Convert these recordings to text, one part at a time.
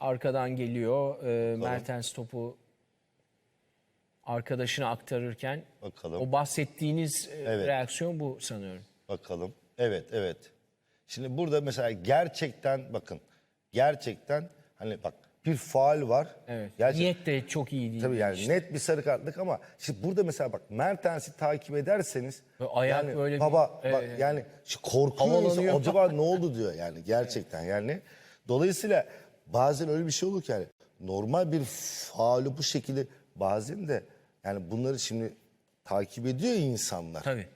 arkadan geliyor. E, Mertens topu arkadaşına aktarırken Bakalım. o bahsettiğiniz e, Evet. reaksiyon bu sanıyorum. Bakalım. Evet, evet. Şimdi burada mesela gerçekten bakın. Gerçekten hani bak bir faal var. Evet. Gerçek- Niyet de çok iyi değil. Tabii yani net bir sarı kartlık ama şimdi burada mesela bak Mertens'i takip ederseniz ayak yani böyle bir- baba bak evet. yani şu korkuyor insan, Havalanıyor. acaba ne oldu diyor yani gerçekten yani. Dolayısıyla bazen öyle bir şey olur ki yani normal bir faulü bu şekilde bazen de yani bunları şimdi takip ediyor insanlar. Tabii.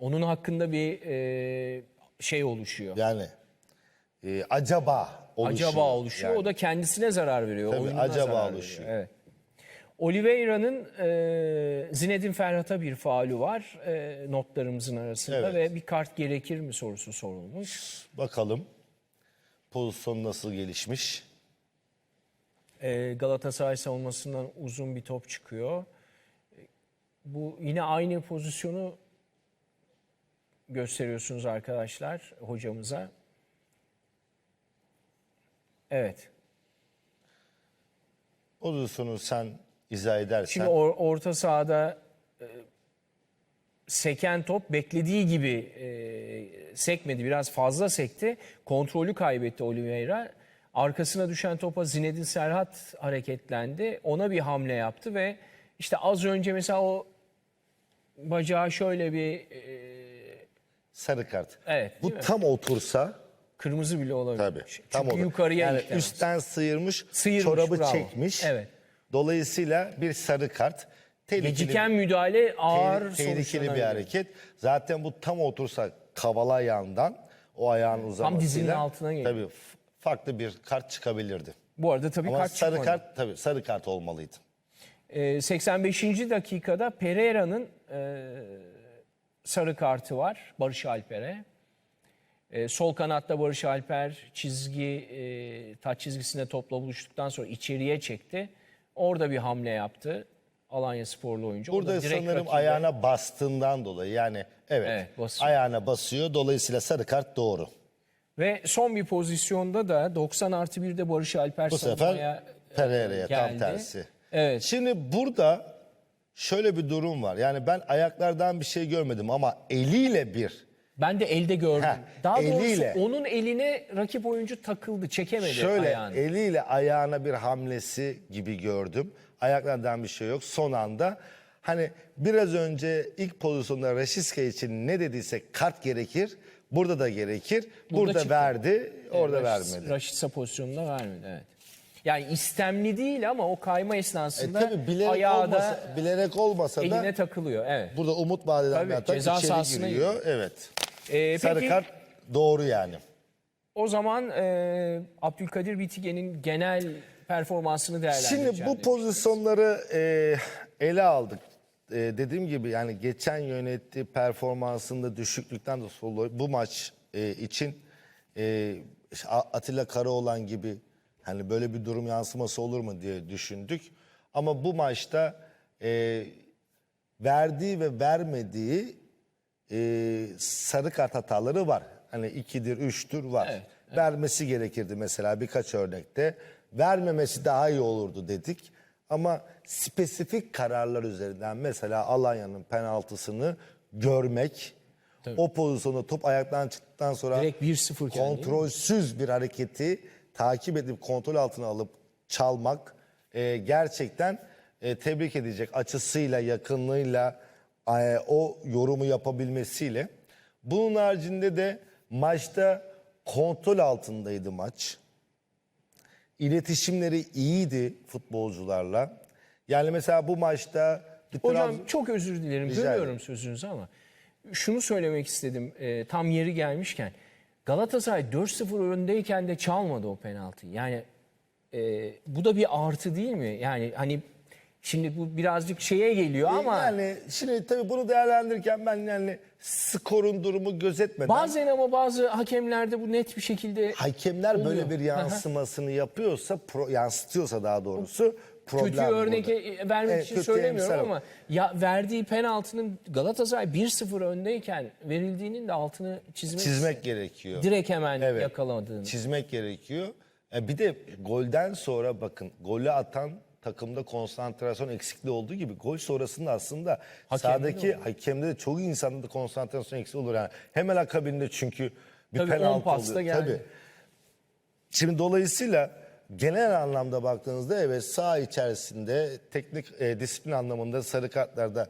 Onun hakkında bir e, şey oluşuyor. Yani e, acaba oluşuyor. acaba oluşuyor. Yani. O da kendisine zarar veriyor. Tabii, oyununa acaba zarar oluşuyor. Veriyor. Evet. Oliveira'nın e, Zinedine Ferhat'a bir faulü var e, notlarımızın arasında Evet. ve bir kart gerekir mi sorusu sorulmuş. Bakalım pozisyon nasıl gelişmiş. E, Galatasaray savunmasından uzun bir top çıkıyor. Bu yine aynı pozisyonu gösteriyorsunuz arkadaşlar hocamıza. Evet. Pozisyonu sen izah edersen. Şimdi or- orta sahada e, seken top beklediği gibi e, sekmedi. Biraz fazla sekti. Kontrolü kaybetti Oliveira. Arkasına düşen topa Zinedine Serhat hareketlendi. Ona bir hamle yaptı ve işte az önce mesela o bacağı şöyle bir e, sarı kart. Evet, Bu mi? tam otursa kırmızı bile olabilir. tabii. Çünkü Tam olur. yukarıya yani üstten sıyırmış, Sıyırmış, çorabı bravo. çekmiş. Evet. Dolayısıyla bir sarı kart. Tehlikeli, Geciken müdahale ağır tehli- tehlikeli bir hareket. Zaten bu tam otursa kavala ayağından o ayağın uzamasıyla. dizinin altına geliyor. Tabii f- farklı bir kart çıkabilirdi. Bu arada tabii Ama kart sarı çıkmadı. kart tabii sarı kart olmalıydı. Ee, 85. dakikada Pereira'nın e, sarı kartı var Barış Alper'e. E, sol kanatta Barış Alper çizgi e, taç çizgisinde topla buluştuktan sonra içeriye çekti. Orada bir hamle yaptı. Alanya sporlu oyuncu. Burada sanırım rakibe- ayağına bastığından dolayı yani evet, Evet, basıyor. ayağına basıyor. Dolayısıyla sarı kart doğru. Ve son bir pozisyonda da 90 artı 1'de Barış Alper Bu sefer Pereira'ya e, tam geldi. tersi. Evet. Şimdi burada şöyle bir durum var. Yani ben ayaklardan bir şey görmedim ama eliyle bir Ben de elde gördüm. Heh, Daha eliyle. doğrusu onun eline rakip oyuncu takıldı, çekemedi şöyle ayağını. eliyle ayağına bir hamlesi gibi gördüm. Ayaklardan bir şey yok. Son anda hani biraz önce ilk pozisyonda Raşiska için ne dediysek kart gerekir. Burada da gerekir. Burada, çıktı. verdi, orada Raşit- vermedi. Raşitsa pozisyonunda vermedi evet. Yani istemli değil ama o kayma E esnasında tabii bilerek ayağı olmasa, da bilerek olmasa da eline takılıyor. Evet. burada umut vadeden Tabii, ceza içeri sahasına giriyor. Evet. Ee, Sarı peki kart doğru yani. o zaman e, Abdülkadir Bitige'nin genel performansını değerlendireceğim. Şimdi bu pozisyonları e, ele aldık. E, dediğim gibi yani geçen yönettiği performansında düşüklükten de dolayı bu maç e, için e, Atilla Karaoğlan gibi hani böyle bir durum yansıması olur mu diye düşündük. Ama bu maçta e, verdiği ve vermediği e, sarı kart hataları var. Hani ikidir, üçtür var. Evet, Vermesi gerekirdi mesela birkaç örnekte. Vermemesi daha iyi olurdu dedik. Ama spesifik kararlar üzerinden mesela Alanya'nın penaltısını görmek, o pozisyonda top ayaktan çıktıktan sonra Direkt 1-0 iken değil mi? kontrolsüz bir hareketi takip edip kontrol altına alıp çalmak e, gerçekten e, tebrik edecek açısıyla, yakınlığıyla, o yorumu yapabilmesiyle. Bunun haricinde de maçta kontrol altındaydı maç. İletişimleri iyiydi futbolcularla. Yani mesela bu maçta Hocam Trabzon- çok özür dilerim. Rica ederim. sözünüzü ama şunu söylemek istedim. e, tam yeri gelmişken. Galatasaray 4-0 öndeyken de çalmadı o penaltıyı. Yani e, bu da bir artı değil mi? Yani hani şimdi bu birazcık şeye geliyor ama yani şimdi tabii bunu değerlendirirken ben yani skorun durumu gözetmeden bazen ama bazı hakemlerde bu net bir şekilde hakemler böyle Oluyor. bir yansımasını yapıyorsa, pro, yansıtıyorsa daha doğrusu problem kötü örnek burada. e- vermek Evet, için söylemiyorum ama ya verdiği penaltının Galatasaray 1-0 öndeyken verildiğinin de altını çizmek, çizmek gerekiyor. direkt hemen Evet. yakaladığını. Çizmek gerekiyor. E, Bir de golden sonra bakın golü atan takımda konsantrasyon eksikliği olduğu gibi gol sonrasında aslında Hakemde de sahadaki hakemde de çoğu insanda da konsantrasyon eksikliği olur. Yani hemen akabinde çünkü bir Tabii on penaltı pasta oluyor. geldi. Tabii. Şimdi dolayısıyla genel anlamda baktığınızda evet saha içerisinde teknik e, disiplin anlamında sarı kartlarda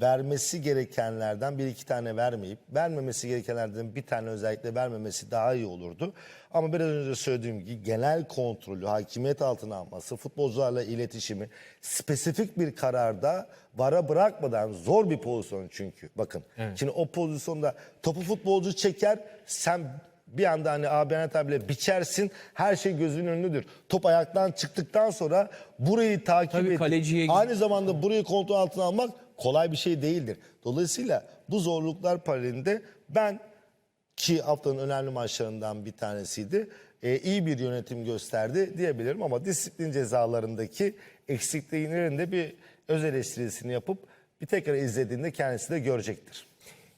vermesi gerekenlerden bir iki tane vermeyip vermemesi gerekenlerden bir tane özellikle vermemesi daha iyi olurdu. Ama biraz önce söylediğim gibi genel kontrolü, hakimiyet altına alması, futbolcularla iletişimi spesifik bir kararda vara bırakmadan zor bir pozisyon çünkü. Bakın şimdi o pozisyonda topu futbolcu çeker sen bir anda hani Bernat abiyle biçersin her şey gözünün önündedir. Top ayaktan çıktıktan sonra burayı takip Tabii edip kaleciye aynı zamanda burayı kontrol altına almak kolay bir şey değildir. Dolayısıyla bu zorluklar paralelinde ben ki haftanın önemli maçlarından bir tanesiydi. e, iyi bir yönetim gösterdi diyebilirim ama disiplin cezalarındaki eksikliklerin de bir öz eleştirisini yapıp bir tekrar izlediğinde kendisi de görecektir.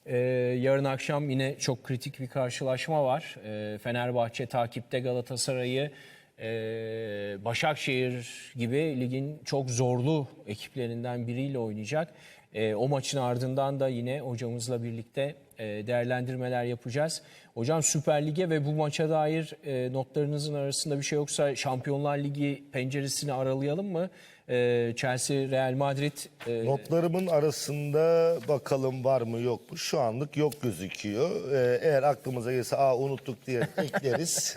Ee, yarın akşam yine çok kritik bir karşılaşma var. Ee, Fenerbahçe takipte Galatasaray'ı, ee, Başakşehir gibi ligin çok zorlu ekiplerinden biriyle oynayacak. Ee, o maçın ardından da yine hocamızla birlikte e, değerlendirmeler yapacağız. Hocam Süper Lig'e ve bu maça dair e, notlarınızın arasında bir şey yoksa Şampiyonlar Ligi penceresini aralayalım mı? Ee, Chelsea, Real Madrid e, Notlarımın arasında bakalım var mı yok mu? Şu anlık yok gözüküyor. Ee, eğer aklımıza gelirse aa unuttuk diye ekleriz.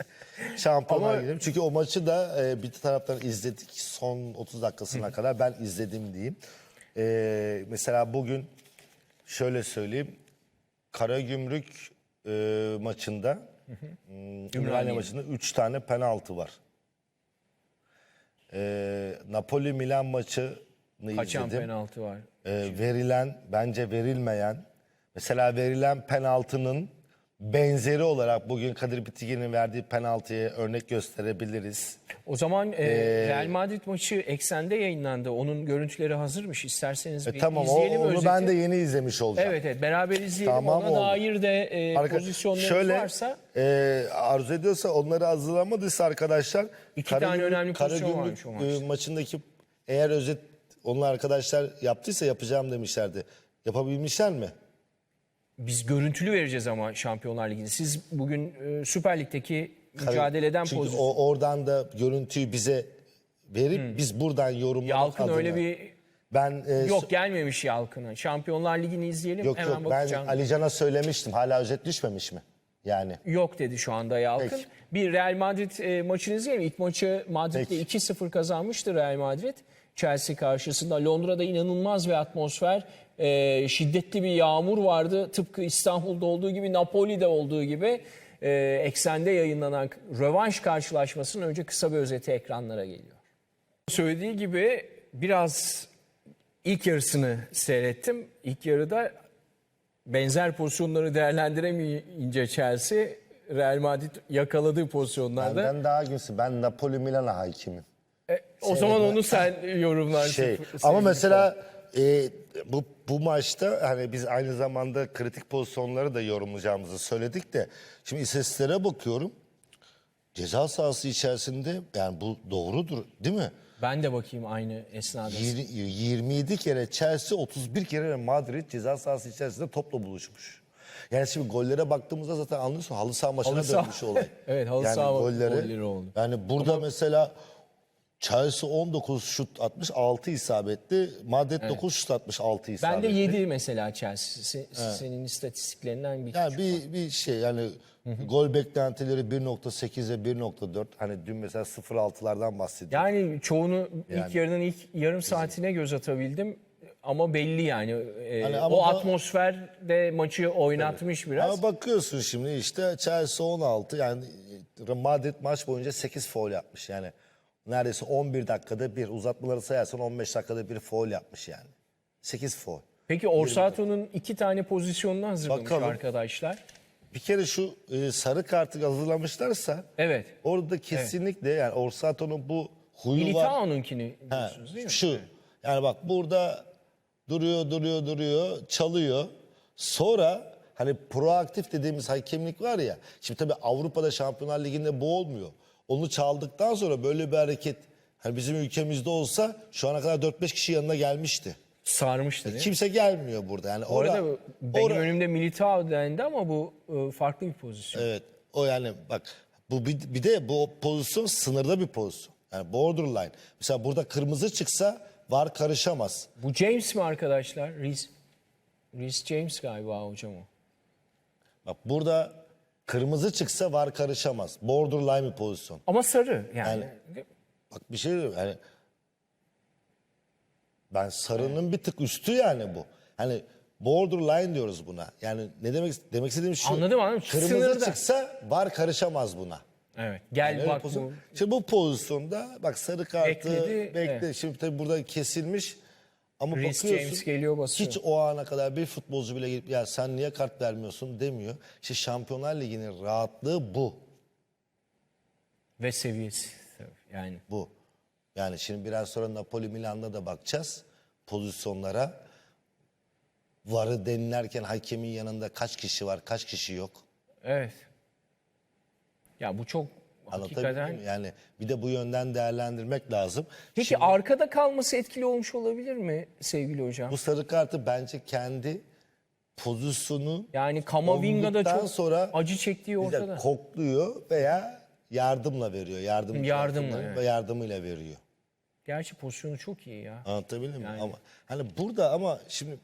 Şampiyonlar Ama- gidelim. Çünkü o maçı da e, bir taraftan izledik. Son 30 dakikasına kadar ben izledim diyeyim. Ee, mesela bugün şöyle söyleyeyim. Karagümrük e, maçında hmm, Ümraniye maçında 3 tane penaltı var. Ee, Napoli Milan maçını kaçan izledim. penaltı var. Ee, verilen bence verilmeyen mesela verilen penaltının benzeri olarak bugün Kadir Bitigen'in verdiği penaltıya örnek gösterebiliriz. O zaman e, Ee, Real Madrid maçı eksende yayınlandı. Onun görüntüleri hazırmış. İsterseniz E, bir tamam o, izleyelim onu özeti. ben de yeni izlemiş olacağım. Evet evet beraber izleyelim. Tamam, Ona oldu. dair de e, Arka- pozisyonlarınız şöyle, varsa e, arzu ediyorsa onları hazırlamadıysa arkadaşlar. İki tane Karagümrük- önemli pozisyon varmış o maçta. e, maçındaki eğer özet onlar arkadaşlar yaptıysa yapacağım demişlerdi. Yapabilmişler mi? Biz görüntülü vereceğiz ama Şampiyonlar Ligi'nde. Siz bugün e, Süper Lig'deki mücadeleden Çünkü pozisyon. o, oradan da görüntüyü bize verip biz buradan yorumlamak Yalkın adına. öyle bir Ben e, yok gelmemiş Yalkın'a. Şampiyonlar Ligi'ni izleyelim. Yok Hemen yok ben bakacağım. Alican'a söylemiştim. Hala özet düşmemiş mi? Yani Yok dedi şu anda Yalkın. Peki. Bir Real Madrid e, maçını izleyelim. İlk maçı Madrid'de Peki. 2-0 kazanmıştı Real Madrid. Chelsea karşısında. Londra'da inanılmaz bir atmosfer. E, şiddetli bir yağmur vardı. Tıpkı İstanbul'da olduğu gibi, Napoli'de olduğu gibi. E, eksende yayınlanan rövanş karşılaşmasının önce kısa bir özeti ekranlara geliyor. Söylediği gibi biraz ilk yarısını seyrettim. İlk yarıda benzer pozisyonları değerlendiremeyince Chelsea Real Madrid yakaladığı pozisyonlarda benden daha güçlü. Ben Napoli Milan'a hakimim. E, o zaman onu sen yorumlarsın. Şey, ama mesela e, bu bu maçta hani biz aynı zamanda kritik pozisyonları da yorumlayacağımızı söyledik de şimdi istatistiklere bakıyorum. Ceza sahası içerisinde yani bu doğrudur değil mi? ben de bakayım aynı esnada. Yir- 27 kere Chelsea 31 kere Madrid ceza sahası içerisinde topla buluşmuş. Yani şimdi gollere baktığımızda zaten anlıyorsun halı saha maçına Halı saha- dönmüş olay. Evet, halı yani saha golleri oldu. Yani burada mesela Chelsea 19 şut atmış 6 isabetli. Madrid 9 şut atmış 6 Ben isabetli. de 7 mesela Chelsea. Se- Senin istatistiklerinden bir Yani bir, bir şey yani gol beklentileri 1.8 ve 1.4. Hani dün mesela 0.6'lardan bahsediyor. Yani çoğunu ilk Yani. yarının ilk yarım saatine göz atabildim. Ama belli yani. E, Hani ama o atmosfer de maçı oynatmış biraz. Ama bakıyorsun şimdi işte Chelsea 16 yani Madrid maç boyunca 8 foul yapmış yani. Neredeyse 11 dakikada bir uzatmaları sayarsan 15 dakikada bir foul yapmış yani. 8 foul. Peki Orsato'nun iki tane pozisyonunu hazırlamış Bakalım. arkadaşlar. Bir kere şu e, sarı kartı hazırlamışlarsa Evet. orada kesinlikle yani Orsato'nun bu huyu var. Militao'nunkini diyorsunuz değil mi? Şu yani bak burada duruyor duruyor duruyor çalıyor. Sonra hani proaktif dediğimiz hakemlik var ya. Şimdi tabii Avrupa'da Şampiyonlar Ligi'nde bu olmuyor. Onu çaldıktan sonra böyle bir hareket hani bizim ülkemizde olsa şu ana kadar 4-5 kişi yanına gelmişti. Sarmıştı değil mi? Kimse gelmiyor burada. Yani Bu arada benim önümde Militao dendi ama bu e, farklı bir pozisyon. Evet. O yani bak bu bir, bir de bu pozisyon sınırda bir pozisyon. Yani borderline. Mesela burada kırmızı çıksa var karışamaz. Bu James mi arkadaşlar? Reece, Reece James galiba hocam o. Bak burada kırmızı çıksa var karışamaz. Borderline bir pozisyon. Ama sarı yani. Bak bir şey diyorum yani ben sarının bir tık üstü yani bu. Hani borderline diyoruz buna. Yani ne demek demek istediğim şu. Anladım, anladım. Kırmızı Sınırda. çıksa var karışamaz buna. Evet. Gel Yani bak pozisyon- bu. Şimdi bu pozisyonda bak sarı kartı Bekledi, bekle. evet. Şimdi tabii burada kesilmiş. Ama Reece bakıyorsun James geliyor, basıyor. hiç o ana kadar bir futbolcu bile gelip ya sen niye kart vermiyorsun demiyor. İşte Şampiyonlar Ligi'nin rahatlığı bu. Ve seviyesi. Yani Bu. Yani şimdi biraz sonra Napoli Milan'da da bakacağız pozisyonlara. Varı denilerken hakemin yanında kaç kişi var, kaç kişi yok. evet. Ya bu çok Anlatabildim mi? Yani bir de bu yönden değerlendirmek lazım. Peki arkada kalması etkili olmuş olabilir mi sevgili hocam? Bu sarı kartı bence kendi pozisyonu Yani Kamavinga'da çok sonra acı çektiği de ortada. kokluyor veya yardımla veriyor. Yardım Yardımla, tarafından evet. ve yardımıyla veriyor. Gerçi pozisyonu çok iyi ya. Anlatabildim mi? Ama hani burada ama şimdi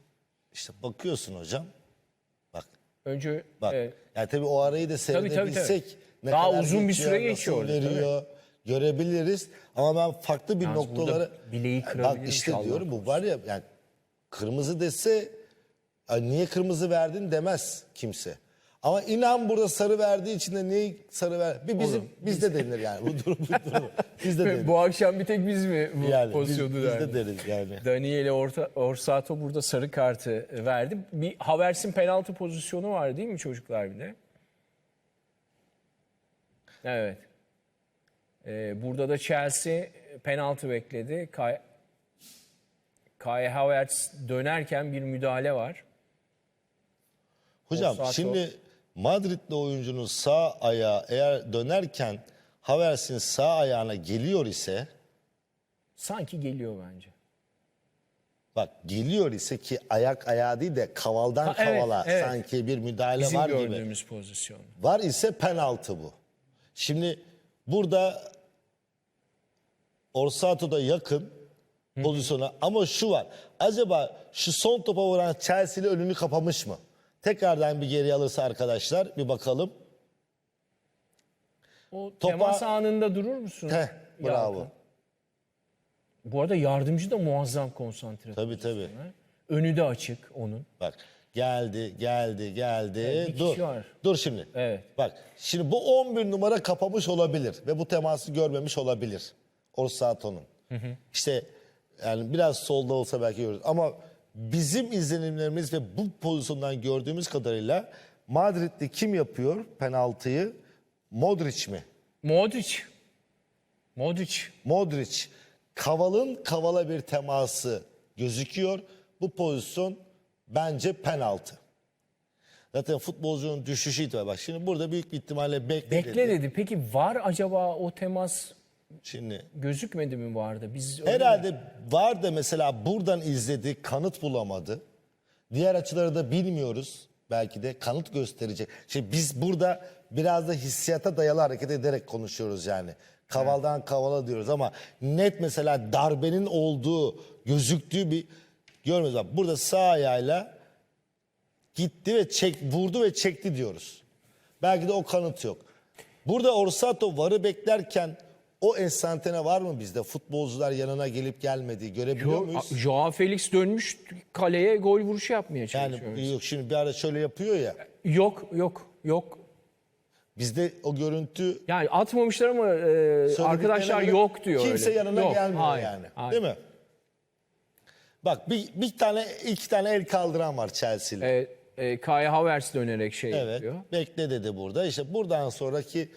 işte bakıyorsun hocam. Bak Önce Bak evet, yani tabii o arayı da tabii, tabii. seyredebilsek ne Daha kadar uzun bir süre geçiyor orada, veriyor görebiliriz ama ben farklı bir Yalnız noktaları burada bileği bak kırabilirmiş işte diyorum bu var ya yani kırmızı dese "Ay niye kırmızı verdin demez kimse. Ama inan burada sarı verdiği için de niye sarı ver? Bir bizim bizde denir yani bu durum bu durum. Bizde denir. bu akşam bir tek biz mi bu yani biz, pozisyonu bizde verdik? deriz yani. Daniele Orta, Orsato burada sarı kartı verdi. Bir Havertz'in penaltı pozisyonu var değil mi çocuklar bir de? Evet. Ee, burada da Chelsea penaltı bekledi. Kai, Kai Havertz dönerken bir müdahale var. Hocam Offside şimdi Madrid'de oyuncunun sağ ayağı eğer dönerken Havertz'in sağ ayağına geliyor ise Sanki geliyor bence. Bak geliyor ise ki ayak ayağı değil de kavaldan Ha, evet, kavala evet. sanki bir müdahale Bizim var gibi. gördüğümüz pozisyon. Var ise penaltı bu. Şimdi burada Orsato'da yakın pozisyona ama şu var. Acaba şu son topa vuran Chelsea'li önünü kapamış mı? Tekrardan bir geri alırsa arkadaşlar bir bakalım. O Topa- temas anında durur musun? Heh, bravo. Bu arada yardımcı da muazzam konsantre. Tabii tabii. Önü de açık onun. Bak geldi geldi geldi. bir dur. kişi var. Dur şimdi. Evet. Bak şimdi bu 11 numara kapamış olabilir ve bu teması görmemiş olabilir. Orsato'nun. İşte yani biraz solda olsa belki görürüz ama bizim izlenimlerimiz ve bu pozisyondan gördüğümüz kadarıyla Madrid'de kim yapıyor penaltıyı? Modric mi? Modric. Modric. Modric. Kaval'ın kavala bir teması gözüküyor. Bu pozisyon bence penaltı. Zaten futbolcunun düşüşü itibariyle bak şimdi burada büyük bir ihtimalle bekle, Bekle dedi. dedi. Peki var acaba o temas Şimdi gözükmedi mi vardı? Biz öyle- herhalde var da mesela buradan izledi kanıt bulamadı. Diğer açıları da bilmiyoruz. Belki de kanıt gösterecek. Şimdi biz burada biraz da hissiyata dayalı hareket ederek konuşuyoruz yani. Kavaldan kavala diyoruz ama net mesela darbenin olduğu, gözüktüğü bir görmüyoruz. Bak Burada sağ ayağıyla gitti ve çek, vurdu ve çekti diyoruz. Belki de o kanıt yok. Burada Orsato varı beklerken o enstantane var mı bizde? Futbolcular yanına gelip gelmediği görebiliyor Jo- muyuz? Joao Felix dönmüş kaleye gol vuruşu yapmaya Yani çalışıyor. yok şimdi bir ara şöyle yapıyor ya. Yok yok yok. Bizde o görüntü Yani atmamışlar ama e, arkadaşlar yok diyor. Kimse öyle. yanına Yok, gelmiyor hayır, yani. hayır. Değil mi? Bak bir, bir tane iki tane el kaldıran var Chelsea'li. E, e, Kai Havertz dönerek şey evet. yapıyor. Bekle dedi burada. İşte buradan sonraki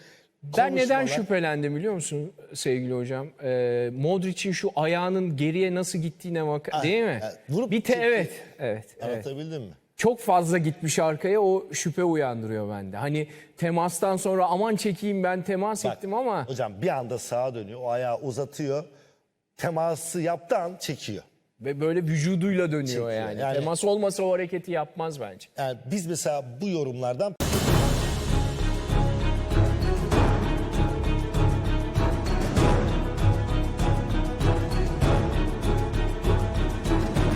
Ben neden şüphelendim biliyor musun sevgili hocam? Ee, Modric'in şu ayağının geriye nasıl gittiğine bak Ha, değil mi? ha, vurup bir te- çekti. evet, evet, evet. Anlatabildim mi? çok fazla gitmiş arkaya o şüphe uyandırıyor bende. Hani temastan sonra aman çekeyim ben temas Bak, ettim ama Hocam bir anda sağa dönüyor. O ayağı uzatıyor. Teması yaptığı an çekiyor. Ve böyle vücuduyla dönüyor Çekiyor. yani. Yani- Temas olmasa o hareketi yapmaz bence. Yani biz mesela bu yorumlardan